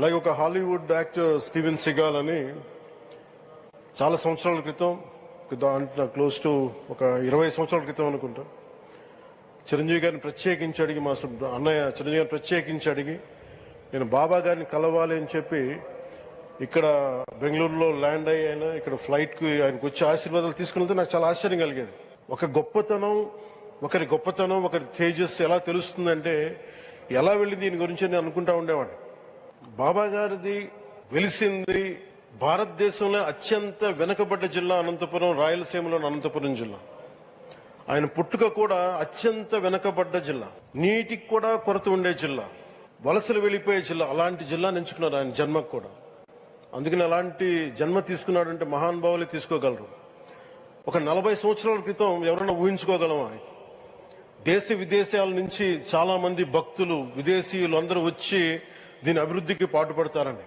అలాగే ఒక Hollywood actor Steven Seagal అని చాలా సంవత్సరాల క్రితం దాంట్లో క్లోజ్ టు ఒక ఇరవై సంవత్సరాల క్రితం అనుకుంటా చిరంజీవి గారిని ప్రత్యేకించి అడిగి మా సు- అన్నయ్య చిరంజీవి గారిని ప్రత్యేకించి అడిగి నేను బాబా గారిని కలవాలి అని చెప్పి ఇక్కడ బెంగళూరులో ల్యాండ్ అయ్యి ఆయన ఇక్కడ ఫ్లైట్కి ఆయనకు వచ్చి ఆశీర్వాదాలు తీసుకుని నాకు చాలా ఆశ్చర్యం కలిగేది. ఒక గొప్పతనం ఒకరి గొప్పతనం ఒకరి తేజస్సు ఎలా తెలుస్తుందంటే ఎలా వెళ్ళి దీని గురించి నేను అనుకుంటా ఉండేవాడిని. బాబా గారిది వెలిసింది భారతదేశంలో అత్యంత వెనుకబడ్డ జిల్లా అనంతపురం రాయలసీమలోని అనంతపురం జిల్లా. ఆయన పుట్టుక కూడా అత్యంత వెనుకబడ్డ జిల్లా. నీటికి కూడా కొరత ఉండే జిల్లా. వలసలు వెళ్ళిపోయే జిల్లా. అలాంటి జిల్లాని ఎంచుకున్నారు ఆయన జన్మకు కూడా. అందుకని అలాంటి జన్మ తీసుకున్నాడంటే మహానుభావులే తీసుకోగలరు. ఒక నలభై సంవత్సరాల క్రితం ఎవరైనా ఊహించుకోగలమా? దేశ విదేశాల నుంచి చాలామంది భక్తులు విదేశీయులు అందరూ వచ్చి దీని అభివృద్ధికి పాటుపడతారని.